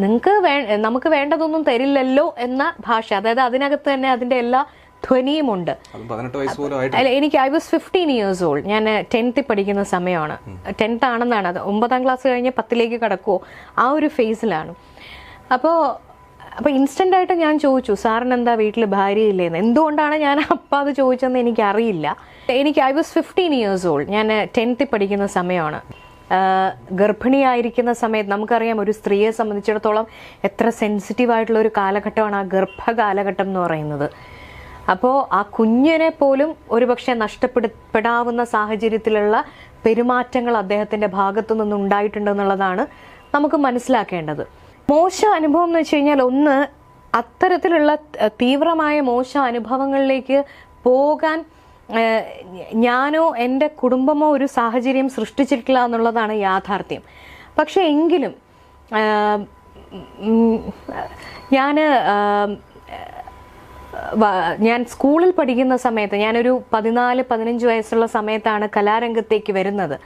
നിങ്ങൾക്ക് വേ നമുക്ക് വേണ്ടതൊന്നും തരില്ലല്ലോ എന്ന ഭാഷ അതായത് അതിനകത്ത് തന്നെ അതിന്റെ എല്ലാ ധ്വനിയും ഉണ്ട്. അല്ല എനിക്ക് I was fifteen years old ഞാൻ ടെൻത്തിൽ പഠിക്കുന്ന സമയമാണ്. ടെൻത്ത് ആണെന്നാണ്. അത് ഒമ്പതാം ക്ലാസ് കഴിഞ്ഞ് പത്തിലേക്ക് കടക്കുമോ ആ ഒരു ഫേസിലാണ് അപ്പോ അപ്പോൾ ഇൻസ്റ്റന്റ് ആയിട്ട് ഞാൻ ചോദിച്ചു സാറിന് എന്താ വീട്ടിൽ ഭാര്യയില്ലേന്ന് എന്തുകൊണ്ടാണ് ഞാൻ അപ്പം അത് ചോദിച്ചതെന്ന് എനിക്കറിയില്ല. എനിക്ക് I was fifteen years old ഞാൻ ടെൻത്തിൽ പഠിക്കുന്ന സമയമാണ്. ഗർഭിണിയായിരിക്കുന്ന സമയത്ത് നമുക്കറിയാം ഒരു സ്ത്രീയെ സംബന്ധിച്ചിടത്തോളം എത്ര സെൻസിറ്റീവ് ആയിട്ടുള്ള ഒരു കാലഘട്ടമാണ് ആ ഗർഭകാലഘട്ടം എന്ന് പറയുന്നത്. അപ്പോൾ ആ കുഞ്ഞിനെ പോലും ഒരുപക്ഷെ നഷ്ടപ്പെടപ്പെടാവുന്ന സാഹചര്യത്തിലുള്ള പെരുമാറ്റങ്ങൾ അദ്ദേഹത്തിന്റെ ഭാഗത്തു നിന്ന് ഉണ്ടായിട്ടുണ്ടെന്നുള്ളതാണ് നമുക്ക് മനസ്സിലാക്കേണ്ടത്. മോശ അനുഭവം എന്ന് വെച്ച് കഴിഞ്ഞാൽ ഒന്ന് അത്തരത്തിലുള്ള തീവ്രമായ മോശ അനുഭവങ്ങളിലേക്ക് പോകാൻ ഞാനോ എന്റെ കുടുംബമോ ഒരു സാഹചര്യം സൃഷ്ടിച്ചിട്ടില്ല എന്നുള്ളതാണ് യാഥാർത്ഥ്യം. പക്ഷേ എങ്കിലും ഞാൻ ഞാൻ സ്കൂളിൽ പഠിക്കുന്ന സമയത്ത് ഞാനൊരു പതിനാല് പതിനഞ്ച് വയസ്സുള്ള സമയത്താണ് കലാരംഗത്തേക്ക് വരുന്നത്.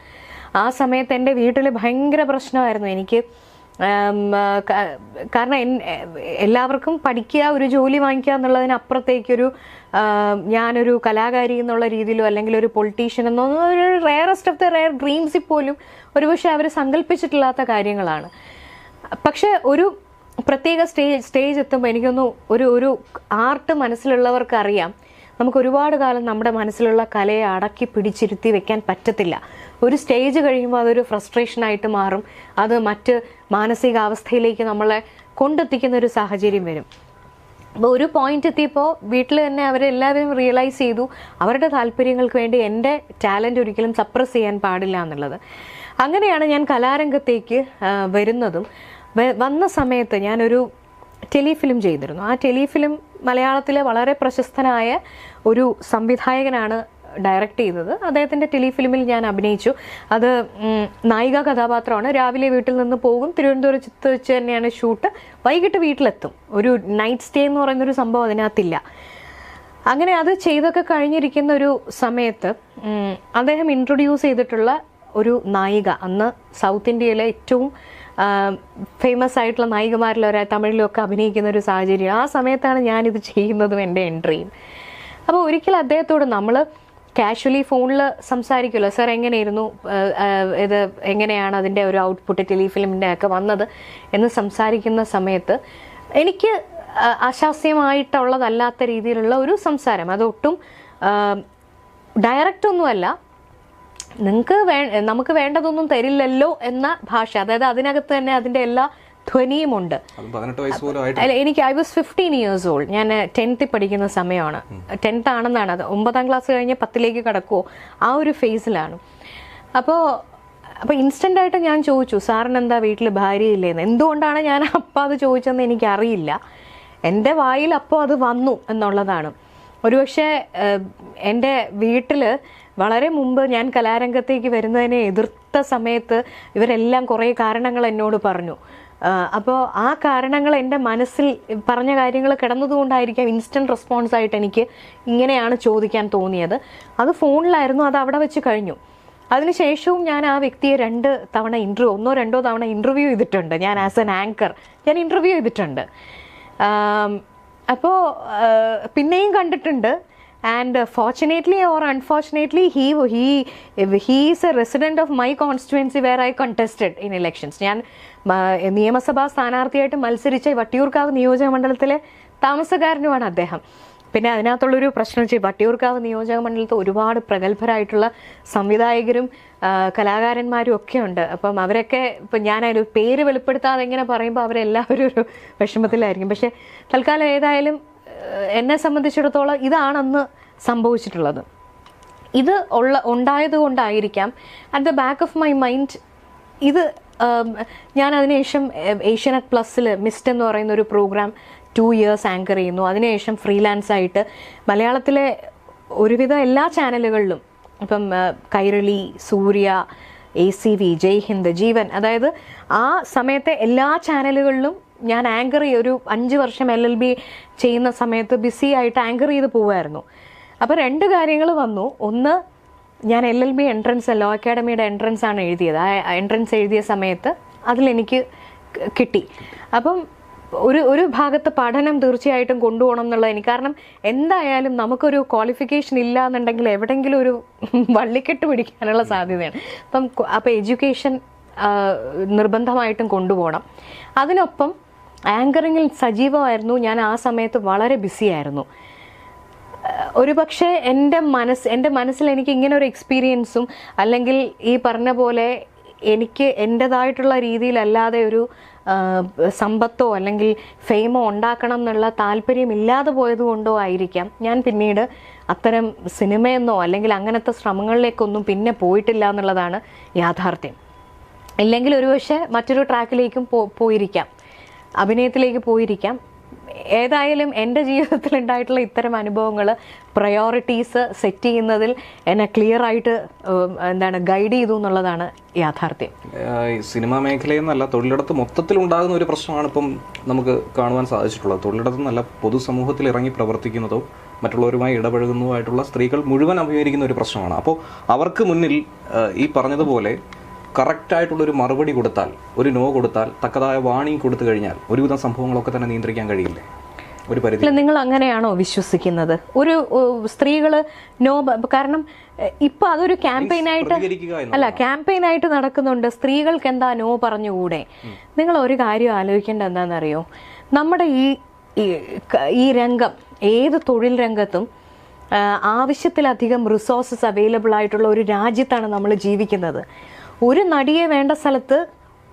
ആ സമയത്ത് എന്റെ വീട്ടിൽ ഭയങ്കര പ്രശ്നമായിരുന്നു. എനിക്ക് കാരണം എല്ലാവർക്കും പഠിക്കുക ഒരു ജോലി വാങ്ങിക്കുക എന്നുള്ളതിനപ്പുറത്തേക്കൊരു ഞാനൊരു കലാകാരി എന്നുള്ള രീതിയിലോ അല്ലെങ്കിൽ ഒരു പൊളിറ്റീഷ്യൻ എന്നോ ഒരു റെയറസ്റ്റ് ഓഫ് ദ റയർ ഡ്രീംസിൽ പോലും ഒരുപക്ഷെ അവർ സങ്കല്പിച്ചിട്ടില്ലാത്ത കാര്യങ്ങളാണ്. പക്ഷെ ഒരു പ്രത്യേക സ്റ്റേജ് സ്റ്റേജ് എത്തുമ്പോൾ എനിക്കൊന്ന് ഒരു ഒരു ആർട്ട് മനസ്സിലുള്ളവർക്ക് അറിയാം. നമുക്ക് ഒരുപാട് കാലം നമ്മുടെ മനസ്സിലുള്ള കലയെ അടക്കി പിടിച്ചിരുത്തി വെക്കാൻ പറ്റത്തില്ല. ഒരു സ്റ്റേജ് കഴിയുമ്പോൾ അതൊരു ഫ്രസ്ട്രേഷനായിട്ട് മാറും. അത് മറ്റ് മാനസികാവസ്ഥയിലേക്ക് നമ്മളെ കൊണ്ടെത്തിക്കുന്ന ഒരു സാഹചര്യം വരും. അപ്പോൾ ഒരു പോയിന്റ് എത്തിയപ്പോൾ വീട്ടിൽ തന്നെ അവരെല്ലാവരും റിയലൈസ് ചെയ്തു. അവരുടെ താല്പര്യങ്ങൾക്ക് വേണ്ടി എന്റെ ടാലന്റ് ഒരിക്കലും സപ്രസ് ചെയ്യാൻ പാടില്ല എന്നുള്ളത്. അങ്ങനെയാണ് ഞാൻ കലാരംഗത്തേക്ക് വരുന്നതും. വന്ന സമയത്ത് ഞാനൊരു ടെലിഫിലിം ചെയ്തിരുന്നു. ആ ടെലിഫിലിം മലയാളത്തിലെ വളരെ പ്രശസ്തനായ ഒരു സംവിധായകനാണ് ഡയറക്റ്റ് ചെയ്തത്. അദ്ദേഹത്തിന്റെ ടെലിഫിലിമിൽ ഞാൻ അഭിനയിച്ചു. അത് നായിക കഥാപാത്രമാണ്. രാവിലെ വീട്ടിൽ നിന്ന് പോകും. തിരുവനന്തപുരത്ത് വെച്ച് തന്നെയാണ് ഷൂട്ട്. വൈകിട്ട് വീട്ടിലെത്തും. ഒരു നൈറ്റ് സ്റ്റേ എന്ന് പറയുന്നൊരു സംഭവം അതിനകത്തില്ല. അങ്ങനെ അത് ചെയ്തൊക്കെ കഴിഞ്ഞിരിക്കുന്ന ഒരു സമയത്ത് അദ്ദേഹം ഇൻട്രൊഡ്യൂസ് ചെയ്തിട്ടുള്ള ഒരു നായിക അന്ന് സൗത്ത് ഇന്ത്യയിലെ ഏറ്റവും ഫേമസ് ആയിട്ടുള്ള നായികമാരിൽ ഒരാൾ തമിഴിലൊക്കെ അഭിനയിക്കുന്ന ഒരു സാഹചര്യം. ആ സമയത്താണ് ഞാനിത് ചെയ്യുന്നതും എന്റെ എൻട്രിയും അപ്പോൾ ഒരിക്കൽ അദ്ദേഹത്തോട് നമ്മൾ കാഷ്വലി ഫോണിൽ സംസാരിക്കുമല്ലോ. സാർ എങ്ങനെയായിരുന്നു ഇത് എങ്ങനെയാണ് അതിന്റെ ഒരു ഔട്ട്പുട്ട് ടെലിഫിലിമിന്റെ ഒക്കെ വന്നത്? എന്ന് സംസാരിക്കുന്ന സമയത്ത് എനിക്ക് അശാസ്യമായിട്ടുള്ളതല്ലാത്ത രീതിയിലുള്ള ഒരു സംസാരം. അതൊട്ടും ഡയറക്റ്റ് ഒന്നുമല്ല. നിങ്ങൾക്ക് വേ നമുക്ക് വേണ്ടതൊന്നും തരില്ലല്ലോ എന്ന ഭാഷ. അതായത് അതിനകത്ത് തന്നെ അതിന്റെ എല്ലാ ധ്വനിയുമുണ്ട്. അല്ല എനിക്ക് I was fifteen years old ഞാൻ ടെൻത്തിൽ പഠിക്കുന്ന സമയമാണ്. ടെൻത്ത് ആണെന്നാണ്. അത് ഒമ്പതാം ക്ലാസ് കഴിഞ്ഞ് പത്തിലേക്ക് കടക്കുമോ ആ ഒരു ഫേസിലാണ് അപ്പോൾ അപ്പോൾ ഇൻസ്റ്റന്റ് ആയിട്ട് ഞാൻ ചോദിച്ചു സാറിന് എന്താ വീട്ടിൽ ഭാര്യയില്ലേന്ന് എന്തുകൊണ്ടാണ് ഞാൻ അപ്പം അത് ചോദിച്ചതെന്ന് എനിക്കറിയില്ല. എന്റെ വായിൽ അപ്പോൾ അത് വന്നു എന്നുള്ളതാണ്. ഒരുപക്ഷെ എന്റെ വീട്ടിൽ വളരെ മുമ്പ് ഞാൻ കലാരംഗത്തേക്ക് വരുന്നതിനെ എതിർത്ത സമയത്ത് ഇവരെല്ലാം കുറേ കാരണങ്ങൾ എന്നോട് പറഞ്ഞു. അപ്പോൾ ആ കാരണങ്ങൾ എന്റെ മനസ്സിൽ പറഞ്ഞ കാര്യങ്ങൾ കിടന്നതുകൊണ്ടായിരിക്കാം ഇൻസ്റ്റന്റ് റെസ്പോൺസ് ആയിട്ട് എനിക്ക് ഇങ്ങനെയാണ് ചോദിക്കാൻ തോന്നിയത്. അത് ഫോണിലായിരുന്നു അത് അവിടെ വെച്ച് കഴിഞ്ഞു. അതിനുശേഷവും ഞാൻ ആ വ്യക്തിയെ രണ്ട് തവണ ഇന്റർവ്യൂ ഒന്നോ രണ്ടോ തവണ ഇന്റർവ്യൂ ചെയ്തിട്ടുണ്ട്. ഞാൻ ആസ് എൻ ആങ്കർ ഞാൻ ഇന്റർവ്യൂ ചെയ്തിട്ടുണ്ട്. അപ്പോൾ പിന്നെയും കണ്ടിട്ടുണ്ട്. And fortunately or unfortunately he he he is a resident of my constituency where I contested in elections ഞാൻ നിയമസഭാ സ്ഥാനാർത്ഥിയായിട്ട് മത്സരിച്ച വട്ടിയൂർക്കാവ് നിയോജക മണ്ഡലത്തിലെ താമസക്കാരനുമാണ് അദ്ദേഹം. പിന്നെ അതിനകത്തുള്ളൊരു പ്രശ്നം വെച്ചാൽ വട്ടിയൂർക്കാവ് നിയോജക മണ്ഡലത്തിൽ ഒരുപാട് പ്രഗത്ഭരായിട്ടുള്ള സംവിധായകരും കലാകാരന്മാരും ഒക്കെ ഉണ്ട്. അപ്പം അവരൊക്കെ ഇപ്പം ഞാൻ പേര് വെളിപ്പെടുത്താതെ എങ്ങനെ പറയുമ്പോൾ അവരെല്ലാവരും ഒരു വിഷമത്തിലായിരിക്കും. പക്ഷേ തൽക്കാലം ഏതായാലും എന്നെ സംബന്ധിച്ചിടത്തോളം ഇതാണ് അന്ന് സംഭവിച്ചിട്ടുള്ളത്. ഇത് ഉള്ള ഉണ്ടായത് കൊണ്ടായിരിക്കാം. At the back of my mind ഇത് ഞാൻ അതിനുശേഷം ഏഷ്യനെറ്റ് പ്ലസ്സിൽ മിസ്റ്റ് എന്ന് പറയുന്ന ഒരു പ്രോഗ്രാം ടു ഇയേഴ്സ് ആങ്കർ ചെയ്യുന്നു. അതിനുശേഷം ഫ്രീലാൻസ് ആയിട്ട് മലയാളത്തിലെ ഒരുവിധ എല്ലാ ചാനലുകളിലും ഇപ്പം Kairali Surya A C V Jai Hind Jeevan അതായത് ആ സമയത്തെ എല്ലാ ചാനലുകളിലും ഞാൻ ആങ്കർ ചെയ്യ ഒരു അഞ്ച് വർഷം എൽ എൽ ബി ചെയ്യുന്ന സമയത്ത് ബിസി ആയിട്ട് ആങ്കർ ചെയ്ത് പോവുമായിരുന്നു അപ്പോൾ രണ്ട് കാര്യങ്ങൾ വന്നു. ഒന്ന് ഞാൻ L L B entrance law അക്കാഡമിയുടെ entrance ആണ് എഴുതിയത്. ആ എൻട്രൻസ് എഴുതിയ സമയത്ത് അതിലെനിക്ക് കിട്ടി. അപ്പം ഒരു ഒരു ഭാഗത്ത് പഠനം തീർച്ചയായിട്ടും കൊണ്ടുപോകണം എന്നുള്ളത് എനിക്ക്. കാരണം എന്തായാലും നമുക്കൊരു ക്വാളിഫിക്കേഷൻ ഇല്ല എന്നുണ്ടെങ്കിൽ എവിടെയെങ്കിലും ഒരു വള്ളിക്കെട്ട് പിടിക്കാനുള്ള സാധ്യതയാണ്. അപ്പം അപ്പം എഡ്യൂക്കേഷൻ നിർബന്ധമായിട്ടും കൊണ്ടുപോകണം. അതിനൊപ്പം ആങ്കറിങ്ങിൽ സജീവമായിരുന്നു. ഞാൻ ആ സമയത്ത് വളരെ ബിസിയായിരുന്നു ഒരു പക്ഷേ എന്റെ മനസ്സ് എന്റെ മനസ്സിൽ എനിക്ക് ഇങ്ങനെ ഒരു എക്സ്പീരിയൻസും അല്ലെങ്കിൽ ഈ പറഞ്ഞ പോലെ എനിക്ക് എന്റെതായിട്ടുള്ള രീതിയിലല്ലാതെ ഒരു സമ്പത്തോ അല്ലെങ്കിൽ ഫെയിമോ ഉണ്ടാക്കണം എന്നുള്ള താല്പര്യം ഇല്ലാതെ പോയതുകൊണ്ടോ ആയിരിക്കാം. ഞാൻ പിന്നീട് അത്തരം സിനിമയെന്നോ അല്ലെങ്കിൽ അങ്ങനത്തെ ശ്രമങ്ങളിലേക്കൊന്നും പിന്നെ പോയിട്ടില്ല എന്നുള്ളതാണ് യാഥാർത്ഥ്യം. ഇല്ലെങ്കിൽ ഒരുപക്ഷെ മറ്റൊരു ട്രാക്കിലേക്കും പോയിരിക്കാം. അഭിനയത്തിലേക്ക് പോയിരിക്കാം. ഏതായാലും എന്റെ ജീവിതത്തിൽ ഉണ്ടായിട്ടുള്ള ഇത്തരം അനുഭവങ്ങൾ പ്രയോറിറ്റീസ് സെറ്റ് ചെയ്യുന്നതിൽ എന്നെ ക്ലിയർ ആയിട്ട് എന്താണ് ഗൈഡ് ചെയ്തു എന്നുള്ളതാണ് യാഥാർത്ഥ്യം. സിനിമാ മേഖലയിൽ നിന്നല്ല തൊഴിലിടത്ത് മൊത്തത്തിൽ ഉണ്ടാകുന്ന ഒരു പ്രശ്നമാണ് ഇപ്പം നമുക്ക് കാണുവാൻ സാധിച്ചിട്ടുള്ളത്. തൊഴിലിടത്ത് നല്ല പൊതുസമൂഹത്തിൽ ഇറങ്ങി പ്രവർത്തിക്കുന്നതോ മറ്റുള്ളവരുമായി ഇടപഴകുന്നതുമായിട്ടുള്ള സ്ത്രീകൾ മുഴുവൻ അഭിമുഖീകരിക്കുന്ന ഒരു പ്രശ്നമാണ്. അപ്പോൾ അവർക്ക് മുന്നിൽ ഈ പറഞ്ഞതുപോലെ കറക്റ്റ് ആയിട്ടുള്ള ഒരു മറുപടി കൊടുത്താൽ ഒരു നോ കൊടുത്താൽ തക്കതായ വാണിംഗ് കൊടുത്തു കഴിഞ്ഞാൽ ഒരുവിധം സംഭവങ്ങളൊക്കെ തന്നെ നിയന്ത്രിക്കാൻ കഴിയില്ലേ? ഒരു പരിധി. നിങ്ങൾ അങ്ങനെയാണോ വിശ്വസിക്കുന്നത്? ഒരു സ്ത്രീകൾ നോ കാരണം ഇപ്പൊ അതൊരു ക്യാമ്പയിനായിട്ട് അല്ല ക്യാമ്പയിനായിട്ട് നടക്കുന്നുണ്ട്. സ്ത്രീകൾക്ക് എന്താ നോ പറഞ്ഞുകൂടെ? നിങ്ങൾ ഒരു കാര്യം ആലോചിക്കേണ്ട എന്താണെന്നറിയോ? നമ്മുടെ ഈ ഈ- രംഗം ഏത് തൊഴിൽ രംഗത്തും ആവശ്യത്തിലധികം റിസോഴ്സസ് അവൈലബിൾ ആയിട്ടുള്ള ഒരു രാജ്യത്താണ് നമ്മൾ ജീവിക്കുന്നത്. ഒരു നടിയെ വേണ്ട സ്ഥലത്ത്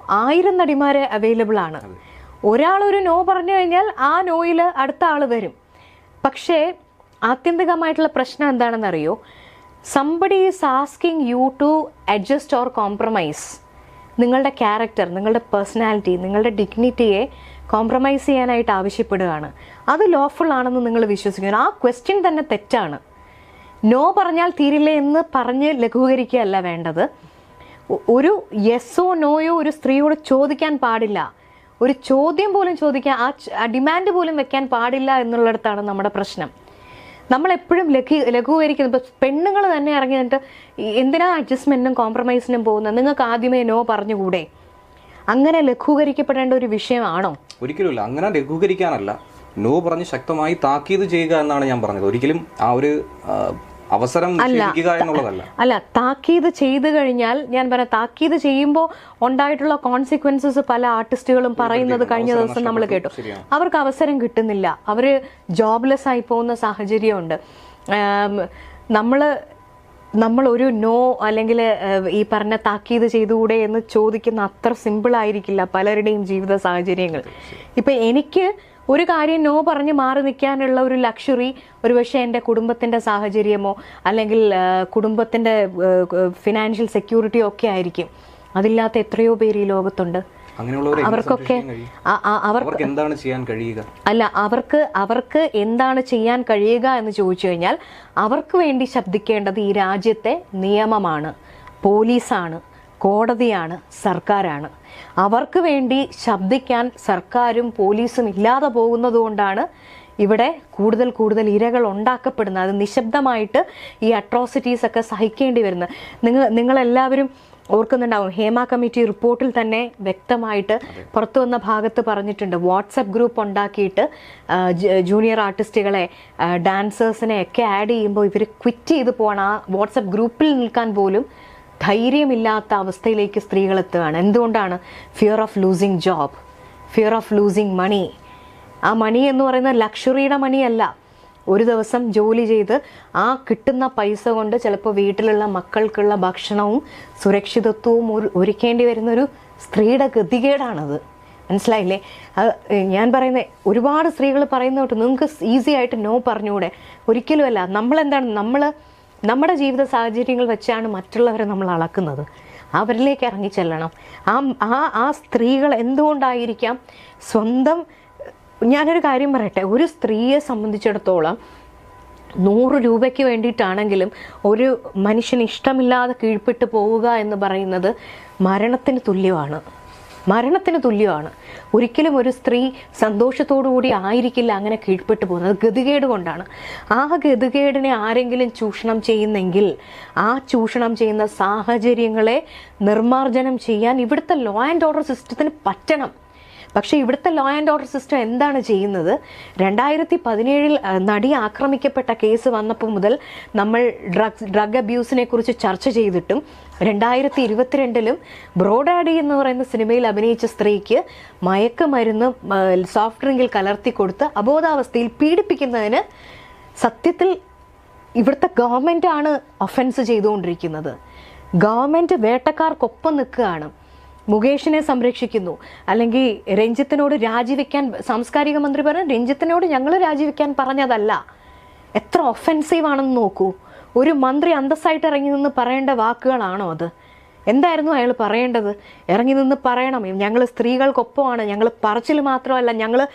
ആയിരം നടിമാരെ അവൈലബിൾ ആണ്. ഒരാൾ ഒരു നോ പറഞ്ഞു കഴിഞ്ഞാൽ ആ നോയിൽ അടുത്ത ആൾ വരും. പക്ഷേ ആത്യന്തികമായിട്ടുള്ള പ്രശ്നം എന്താണെന്നറിയോ? Somebody is asking you to adjust or compromise നിങ്ങളുടെ ക്യാരക്ടർ നിങ്ങളുടെ പേഴ്സണാലിറ്റി നിങ്ങളുടെ ഡിഗ്നിറ്റിയെ കോംപ്രമൈസ് ചെയ്യാനായിട്ട് ആവശ്യപ്പെടുകയാണ്. അത് ലോഫുൾ ആണെന്ന് നിങ്ങൾ വിശ്വസിക്കുന്നു. ആ ക്വസ്റ്റ്യൻ തന്നെ തെറ്റാണ്. നോ പറഞ്ഞാൽ തീരില്ല എന്ന് പറഞ്ഞ് ലഘൂകരിക്കുകയല്ല വേണ്ടത്. ഒരു യെസ്സോ നോയോ ഒരു സ്ത്രീയോട് ചോദിക്കാൻ പാടില്ല. ഒരു ചോദ്യം പോലും ചോദിക്കാൻ ആ ഡിമാൻഡ് പോലും വെക്കാൻ പാടില്ല എന്നുള്ളിടത്താണ് നമ്മുടെ പ്രശ്നം. നമ്മൾ എപ്പോഴും ലഘു ലഘൂകരിക്കുന്നത് ഇപ്പം പെണ്ണുങ്ങൾ തന്നെ ഇറങ്ങി നിന്നിട്ട് എന്തിനാ അഡ്ജസ്റ്റ്മെന്റിനും കോംപ്രമൈസിനും പോകുന്നത്? നിങ്ങൾക്ക് ആദ്യമേ നോ പറഞ്ഞുകൂടെ? അങ്ങനെ ലഘൂകരിക്കപ്പെടേണ്ട ഒരു വിഷയമാണോ? ഒരിക്കലുമില്ല. അങ്ങനെ ലഘൂകരിക്കാനല്ല. നോ പറഞ്ഞ് ശക്തമായി താക്കീത് ചെയ്യുക എന്നാണ് ഞാൻ പറഞ്ഞത്. ഒരിക്കലും ആ ഒരു അവസരം എന്നുള്ളതല്ല. അല്ല താക്കീത് ചെയ്തു കഴിഞ്ഞാൽ ഞാൻ പറയാം താക്കീത് ചെയ്യുമ്പോൾ ഉണ്ടായിട്ടുള്ള കോൺസിക്വൻസസ് പല ആർട്ടിസ്റ്റുകളും പറയുന്നത് കഴിഞ്ഞ ദിവസം നമ്മൾ കേട്ടു. അവർക്ക് അവസരം കിട്ടുന്നില്ല. അവർ ജോബ്ലെസ് ആയി പോകുന്ന സാഹചര്യമുണ്ട്. നമ്മൾ നമ്മൾ ഒരു നോ അല്ലെങ്കിൽ ഈ പറഞ്ഞ താക്കീത് ചെയ്തുകൂടെ എന്ന് ചോദിക്കുന്ന അത്ര സിമ്പിൾ ആയിരിക്കില്ല പലരുടെയും ജീവിത സാഹചര്യങ്ങൾ. ഇപ്പൊ എനിക്ക് ഒരു കാര്യം നോ പറഞ്ഞ് മാറി നിൽക്കാനുള്ള ഒരു ലക്ഷറി ഒരുപക്ഷെ എന്റെ കുടുംബത്തിന്റെ സാഹചര്യമോ അല്ലെങ്കിൽ കുടുംബത്തിന്റെ കുടുംബത്തിന്റെ ഫിനാൻഷ്യൽ സെക്യൂരിറ്റിയോ ഒക്കെ ആയിരിക്കും. അതില്ലാത്ത എത്രയോ പേര് ഈ ലോകത്തുണ്ട്. അവർക്കൊക്കെ അവർക്ക് എന്താണ് ചെയ്യാൻ കഴിയുക? അല്ല അവർക്ക് അവർക്ക് എന്താണ് ചെയ്യാൻ കഴിയുക എന്ന് ചോദിച്ചു കഴിഞ്ഞാൽ അവർക്ക് വേണ്ടി ശബ്ദിക്കേണ്ടത് ഈ രാജ്യത്തെ നിയമമാണ് പോലീസാണ്. കോടതിയാണ് സർക്കാരാണ്. അവർക്ക് വേണ്ടി ശബ്ദിക്കാൻ സർക്കാരും പോലീസും ഇല്ലാതെ പോകുന്നതുകൊണ്ടാണ് ഇവിടെ കൂടുതൽ കൂടുതൽ ഇരകൾ ഉണ്ടാക്കപ്പെടുന്നത്. അത് നിശബ്ദമായിട്ട് ഈ അട്രോസിറ്റീസ് ഒക്കെ സഹിക്കേണ്ടി വരുന്നത്. നിങ്ങൾ നിങ്ങളെല്ലാവരും ഓർക്കുന്നുണ്ടാവും ഹേമ കമ്മിറ്റി റിപ്പോർട്ടിൽ തന്നെ വ്യക്തമായിട്ട് പുറത്തു വന്ന ഭാഗത്ത് പറഞ്ഞിട്ടുണ്ട്. വാട്സപ്പ് ഗ്രൂപ്പ് ഉണ്ടാക്കിയിട്ട് ജൂനിയർ ആർട്ടിസ്റ്റുകളെ ഡാൻസേഴ്സിനെ ഒക്കെ ആഡ് ചെയ്യുമ്പോൾ ഇവർ ക്വിറ്റ് ചെയ്ത് പോകണം ആ വാട്സപ്പ് ഗ്രൂപ്പിൽ നിൽക്കാൻ പോലും ധൈര്യമില്ലാത്ത അവസ്ഥയിലേക്ക് സ്ത്രീകൾ എത്തുകയാണ്. എന്തുകൊണ്ടാണ്? Fear of losing job fear of losing money ആ മണി എന്ന് പറയുന്ന ലക്ഷറിയുടെ മണിയല്ല ഒരു ദിവസം ജോലി ചെയ്ത് ആ കിട്ടുന്ന പൈസ കൊണ്ട് ചിലപ്പോൾ വീട്ടിലുള്ള മക്കൾക്കുള്ള ഭക്ഷണവും സുരക്ഷിതത്വവും ഒരു- ഒരുക്കേണ്ടി വരുന്നൊരു സ്ത്രീയുടെ ഗതികേടാണത്. മനസ്സിലായില്ലേ? അത് ഞാൻ പറയുന്ന ഒരുപാട് സ്ത്രീകൾ പറയുന്ന നിങ്ങൾക്ക് ഈസി ആയിട്ട് നോ പറഞ്ഞുകൂടെ? ഒരിക്കലുമല്ല. നമ്മളെന്താണ്? നമ്മൾ നമ്മുടെ ജീവിത സാഹചര്യങ്ങൾ വെച്ചാണ് മറ്റുള്ളവരെ നമ്മൾ അളക്കുന്നത്. അവരിലേക്ക് ഇറങ്ങി ചെല്ലണം. ആ ആ ആ സ്ത്രീകൾ എന്തുകൊണ്ടായിരിക്കാം സ്വന്തം ഞാനൊരു കാര്യം പറയട്ടെ. ഒരു സ്ത്രീയെ സംബന്ധിച്ചിടത്തോളം നൂറ് രൂപയ്ക്ക് വേണ്ടിയിട്ടാണെങ്കിലും ഒരു മനുഷ്യന് ഇഷ്ടമില്ലാതെ കീഴ്പ്പെട്ട് പോവുക എന്ന് പറയുന്നത് മരണത്തിന് തുല്യമാണ്. മരണത്തിന് തുല്യമാണ്. ഒരിക്കലും ഒരു സ്ത്രീ സന്തോഷത്തോടു കൂടി ആയിരിക്കില്ല അങ്ങനെ കീഴ്പ്പെട്ടു പോകുന്നത്. ഗതികേട് കൊണ്ടാണ്. ആ ഗതികേടിനെ ആരെങ്കിലും ചൂഷണം ചെയ്യുന്നെങ്കിൽ ആ ചൂഷണം ചെയ്യുന്ന സാഹചര്യങ്ങളെ നിർമ്മാർജനം ചെയ്യാൻ ഇവിടുത്തെ ലോ ആൻഡ് ഓർഡർ സിസ്റ്റത്തിന് പറ്റണം. പക്ഷേ ഇവിടുത്തെ ലോ ആൻഡ് ഓർഡർ സിസ്റ്റം എന്താണ് ചെയ്യുന്നത്? രണ്ടായിരത്തി പതിനേഴിൽ നടി ആക്രമിക്കപ്പെട്ട കേസ് വന്നപ്പോൾ മുതൽ നമ്മൾ ഡ്രഗ്സ് ഡ്രഗ് അബ്യൂസിനെ കുറിച്ച് ചർച്ച ചെയ്തിട്ടും രണ്ടായിരത്തി ഇരുപത്തിരണ്ടിലും ബ്രോഡാഡി എന്ന് പറയുന്ന സിനിമയിൽ അഭിനയിച്ച സ്ത്രീക്ക് മയക്കുമരുന്ന് സോഫ്റ്റ് ഡ്രിങ്കിൽ കലർത്തി കൊടുത്ത് അബോധാവസ്ഥയിൽ പീഡിപ്പിക്കുന്നതിന് സത്യത്തിൽ ഇവിടുത്തെ ഗവൺമെന്റ് ആണ് ഒഫൻസ് ചെയ്തുകൊണ്ടിരിക്കുന്നത്. ഗവൺമെന്റ് വേട്ടക്കാർക്കൊപ്പം നിൽക്കുകയാണ്. മുകേഷിനെ സംരക്ഷിക്കുന്നു. അല്ലെങ്കിൽ രഞ്ജിത്തിനോട് രാജിവെക്കാൻ സാംസ്കാരിക മന്ത്രി പറഞ്ഞു രഞ്ജിത്തിനോട് ഞങ്ങൾ രാജിവെക്കാൻ പറഞ്ഞതല്ല. എത്ര ഒഫൻസീവ് ആണെന്ന് നോക്കൂ. ഒരു മന്ത്രി അന്തസ്സായിട്ട് ഇറങ്ങി നിന്ന് പറയേണ്ട വാക്കുകളാണോ അത്? എന്തായിരുന്നു അയാൾ പറയേണ്ടത്? ഇറങ്ങി നിന്ന് പറയണം. ഞങ്ങൾ സ്ത്രീകൾക്കൊപ്പമാണ്. ഞങ്ങൾ പറച്ചിൽ മാത്രമല്ല ഞങ്ങൾ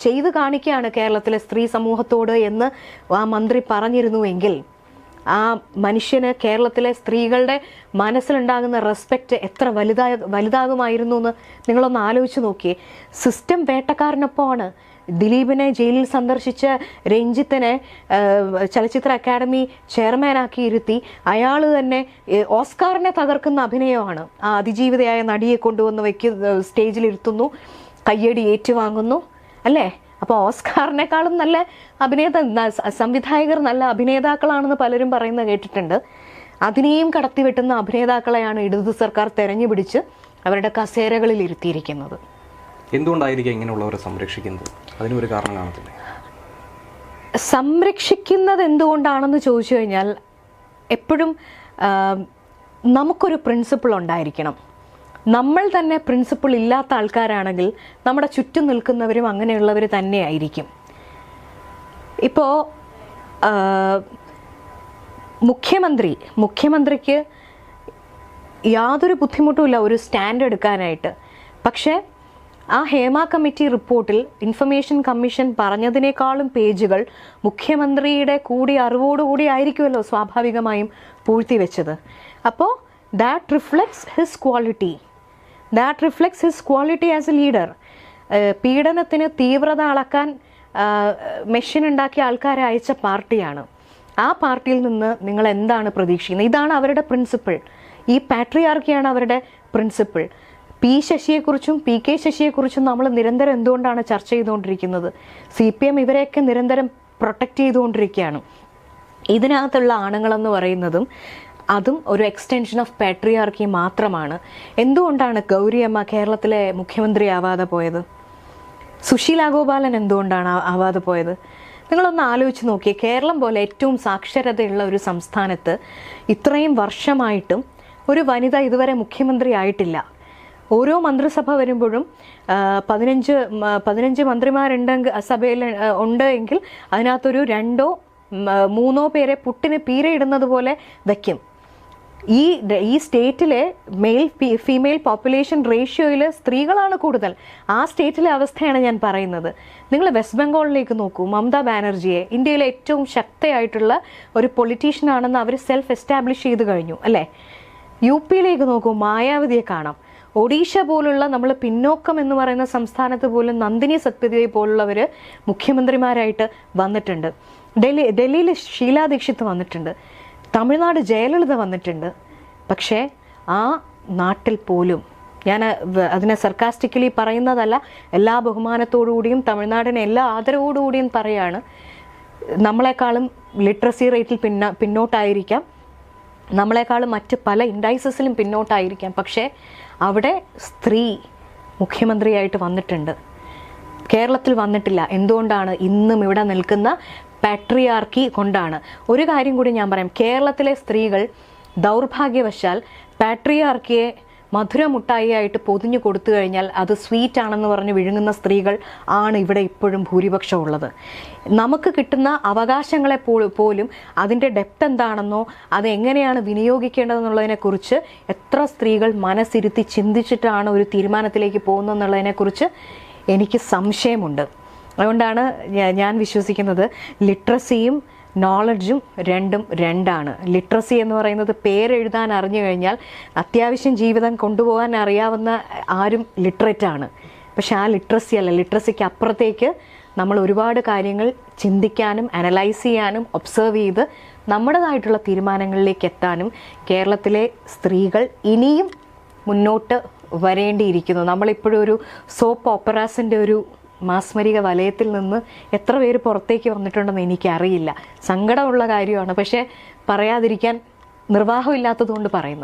ചെയ്തു കാണിക്കുകയാണ് കേരളത്തിലെ സ്ത്രീ സമൂഹത്തോട് എന്ന് ആ മന്ത്രി പറഞ്ഞിരുന്നുവെങ്കിൽ. ആ മനുഷ്യന് കേരളത്തിലെ സ്ത്രീകളുടെ മനസ്സിലുണ്ടാകുന്ന റെസ്പെക്റ്റ് എത്ര വലുതായ വലുതാകുമായിരുന്നു എന്ന് നിങ്ങളൊന്ന് ആലോചിച്ച് നോക്കിയേ. സിസ്റ്റം വേട്ടക്കാരനൊപ്പമാണ്. ദിലീപിനെ ജയിലിൽ സന്ദർശിച്ച രഞ്ജിത്തിനെ ചലച്ചിത്ര അക്കാദമി ചെയർമാനാക്കി ഇരുത്തി അയാൾ തന്നെ ഓസ്കാറിനെ തകർക്കുന്ന അഭിനയമാണ്. ആ അതിജീവിതയായ നടിയെ കൊണ്ടുവന്ന് വയ്ക്കു സ്റ്റേജിലിരുത്തുന്നു. കയ്യടി ഏറ്റുവാങ്ങുന്നു. അല്ലേ? അപ്പോൾ ഓസ്കാറിനേക്കാളും നല്ല അഭിനേത സംവിധായകർ നല്ല അഭിനേതാക്കളാണെന്ന് പലരും പറയുന്ന കേട്ടിട്ടുണ്ട്. അതിനെയും കടത്തിവെട്ടുന്ന അഭിനേതാക്കളെയാണ് ഇടതു സർക്കാർ തെരഞ്ഞുപിടിച്ച് അവരുടെ കസേരകളിൽ ഇരുത്തിയിരിക്കുന്നത്. എന്തുകൊണ്ടായിരിക്കും ഇങ്ങനെയുള്ളവരെ സംരക്ഷിക്കുന്നത്? അതിനൊരു കാരണം കാണത്തില്ല? സംരക്ഷിക്കുന്നത് എന്തുകൊണ്ടാണെന്ന് ചോദിച്ചു കഴിഞ്ഞാൽ എപ്പോഴും നമുക്കൊരു പ്രിൻസിപ്പിൾ ഉണ്ടായിരിക്കണം. നമ്മൾ തന്നെ പ്രിൻസിപ്പിൾ ഇല്ലാത്ത ആൾക്കാരാണെങ്കിൽ നമ്മുടെ ചുറ്റും നിൽക്കുന്നവരും അങ്ങനെയുള്ളവർ തന്നെയായിരിക്കും. ഇപ്പോൾ മുഖ്യമന്ത്രി മുഖ്യമന്ത്രിക്ക് യാതൊരു ബുദ്ധിമുട്ടുമില്ല ഒരു സ്റ്റാൻഡ് എടുക്കാനായിട്ട്. പക്ഷേ ആ ഹേമ കമ്മിറ്റി റിപ്പോർട്ടിൽ ഇൻഫർമേഷൻ കമ്മീഷൻ പറഞ്ഞതിനേക്കാളും പേജുകൾ മുഖ്യമന്ത്രിയുടെ കൂടി അറിവോടുകൂടി ആയിരിക്കുമല്ലോ സ്വാഭാവികമായും പൂഴ്ത്തിവെച്ചത്. അപ്പോൾ that reflects his quality that reflects his quality as a leader പീഡനത്തിന് തീവ്രത അളക്കാൻ മെഷീൻ ഉണ്ടാക്കിയ ആൾക്കാരെ അയച്ച പാർട്ടിയാണ്. ആ പാർട്ടിയിൽ നിന്ന് നിങ്ങൾ എന്താണ് പ്രതീക്ഷിക്കുന്നത്? ഇതാണ് അവരുടെ പ്രിൻസിപ്പിൾ ഈ പാട്രിയാർക്കിയാണ് അവരുടെ പ്രിൻസിപ്പിൾ പി ശശിയെക്കുറിച്ചും പി കെ ശശിയെക്കുറിച്ചും നമ്മൾ നിരന്തരം എന്തുകൊണ്ടാണ് ചർച്ച ചെയ്തുകൊണ്ടിരിക്കുന്നത്? സി പി എം ഇവരെയൊക്കെ നിരന്തരം പ്രൊട്ടക്റ്റ് ചെയ്തുകൊണ്ടിരിക്കുകയാണ്. ഇതിനകത്തുള്ള ആണുങ്ങളെന്ന് പറയുന്നതും അതും ഒരു എക്സ്റ്റൻഷൻ ഓഫ് പാട്രിയാർക്കി മാത്രമാണ്. എന്തുകൊണ്ടാണ് ഗൗരിയമ്മ കേരളത്തിലെ മുഖ്യമന്ത്രി ആവാതെ പോയത്? സുശീല ഗോപാലൻ എന്തുകൊണ്ടാണ് ആവാതെ പോയത്? നിങ്ങളൊന്ന് ആലോചിച്ച് നോക്കിയേ കേരളം പോലെ ഏറ്റവും സാക്ഷരതയുള്ള ഒരു സംസ്ഥാനത്ത് ഇത്രയും വർഷമായിട്ടും ഒരു വനിത ഇതുവരെ മുഖ്യമന്ത്രി ആയിട്ടില്ല. ഓരോ മന്ത്രിസഭ വരുമ്പോഴും പതിനഞ്ച് പതിനഞ്ച് മന്ത്രിമാരുണ്ടെങ്കിൽ സഭയിൽ ഉണ്ട് എങ്കിൽ അതിനകത്തൊരു രണ്ടോ മൂന്നോ പേരെ പുട്ടിന് പീരയിടുന്നത് പോലെ വയ്ക്കും. ഈ ഈ സ്റ്റേറ്റിലെ മെയിൽ ഫീമെയിൽ പോപ്പുലേഷൻ റേഷ്യോയിൽ സ്ത്രീകളാണ് കൂടുതൽ. ആ സ്റ്റേറ്റിലെ അവസ്ഥയാണ് ഞാൻ പറയുന്നത്. നിങ്ങൾ വെസ്റ്റ് ബംഗാളിലേക്ക് നോക്കൂ. മമതാ ബാനർജിയെ ഇന്ത്യയിലെ ഏറ്റവും ശക്തയായിട്ടുള്ള ഒരു പൊളിറ്റീഷ്യൻ ആണെന്ന് അവർ സെൽഫ് എസ്റ്റാബ്ലിഷ് ചെയ്ത് കഴിഞ്ഞു അല്ലേ? യു പിയിലേക്ക് നോക്കൂ. മായാവതിയെ കാണാം. ഒഡീഷ പോലുള്ള നമ്മൾ പിന്നോക്കം എന്ന് പറയുന്ന സംസ്ഥാനത്ത് പോലും നന്ദിനി സത്യദേവ് പോലുള്ളവർ മുഖ്യമന്ത്രിമാരായിട്ട് വന്നിട്ടുണ്ട്. ഡൽഹി ഡൽഹിയിൽ ഷീലാ ദീക്ഷിത് വന്നിട്ടുണ്ട്. തമിഴ്നാട് ജയലളിത വന്നിട്ടുണ്ട്. പക്ഷേ ആ നാട്ടിൽ പോലും ഞാൻ അതിനെ സർക്കാസ്റ്റിക്കലി പറയുന്നതല്ല എല്ലാ ബഹുമാനത്തോടുകൂടിയും തമിഴ്നാടിനെ എല്ലാ ആദരവോടുകൂടിയും പറയാണ്. നമ്മളെക്കാളും ലിറ്ററസി റേറ്റിൽ പിന്ന പിന്നോട്ടായിരിക്കാം. നമ്മളെക്കാളും മറ്റ് പല ഇൻഡൈസസിലും പിന്നോട്ടായിരിക്കാം. പക്ഷേ അവിടെ സ്ത്രീ മുഖ്യമന്ത്രിയായിട്ട് വന്നിട്ടുണ്ട്. കേരളത്തിൽ വന്നിട്ടില്ല. എന്തുകൊണ്ടാണ് ഇന്നും ഇവിടെ നിൽക്കുന്ന പാട്രിയാർക്കി കൊണ്ടാണ്. ഒരു കാര്യം കൂടി ഞാൻ പറയാം. കേരളത്തിലെ സ്ത്രീകൾ ദൗർഭാഗ്യവശാൽ പാട്രിയാർക്കിയെ മധുര മധുരമുട്ടായിയായിട്ട് പൊതിഞ്ഞു കൊടുത്തു കഴിഞ്ഞാൽ അത് സ്വീറ്റ് ആണെന്ന് പറഞ്ഞ് വിഴുങ്ങുന്ന സ്ത്രീകൾ ആണ് ഇവിടെ ഇപ്പോഴും ഭൂരിപക്ഷം ഉള്ളത് നമുക്ക് കിട്ടുന്ന അവകാശങ്ങളെ പോലും അതിന്റെ ഡെപ്ത് എന്താണെന്നോ അത് എങ്ങനെയാണ് വിനിയോഗിക്കേണ്ടതെന്നുള്ളതിനെക്കുറിച്ച് എത്ര സ്ത്രീകൾ മനസ്സിരുത്തി ചിന്തിച്ചിട്ടാണ് ഒരു തീരുമാനത്തിലേക്ക് പോകുന്നതെന്നുള്ളതിനെക്കുറിച്ച് എനിക്ക് സംശയമുണ്ട്. അതുകൊണ്ടാണ് ഞാൻ വിശ്വസിക്കുന്നത് ലിറ്ററസിയും നോളജും രണ്ടും രണ്ടാണ്. ലിറ്ററസി എന്ന് പറയുന്നത് പേരെഴുതാൻ അറിഞ്ഞു കഴിഞ്ഞാൽ അത്യാവശ്യം ജീവിതം കൊണ്ടുപോകാൻ അറിയാവുന്ന ആരും ലിറ്ററേറ്റ് ആണ്. പക്ഷെ ആ ലിറ്ററസി അല്ല ലിറ്ററസിക്ക് അപ്പുറത്തേക്ക് നമ്മൾ ഒരുപാട് കാര്യങ്ങൾ ചിന്തിക്കാനും അനലൈസ് ചെയ്യാനും ഒബ്സർവ് ചെയ്ത് നമ്മുടേതായിട്ടുള്ള തീരുമാനങ്ങളിലേക്ക് എത്താനും കേരളത്തിലെ സ്ത്രീകൾ ഇനിയും മുന്നോട്ട് വരേണ്ടിയിരിക്കുന്നു. നമ്മളിപ്പോഴും ഒരു സോപ്പ് ഓപ്പറാസിന്റെ ഒരു മാസ്മരിക വലയത്തിൽ നിന്ന് എത്ര പേര് പുറത്തേക്ക് വന്നിട്ടുണ്ടെന്ന് എനിക്കറിയില്ല. സങ്കടമുള്ള കാര്യമാണ്. പക്ഷേ പറയാതിരിക്കാൻ നിർവാഹമില്ലാത്തതുകൊണ്ട് പറയുന്നു.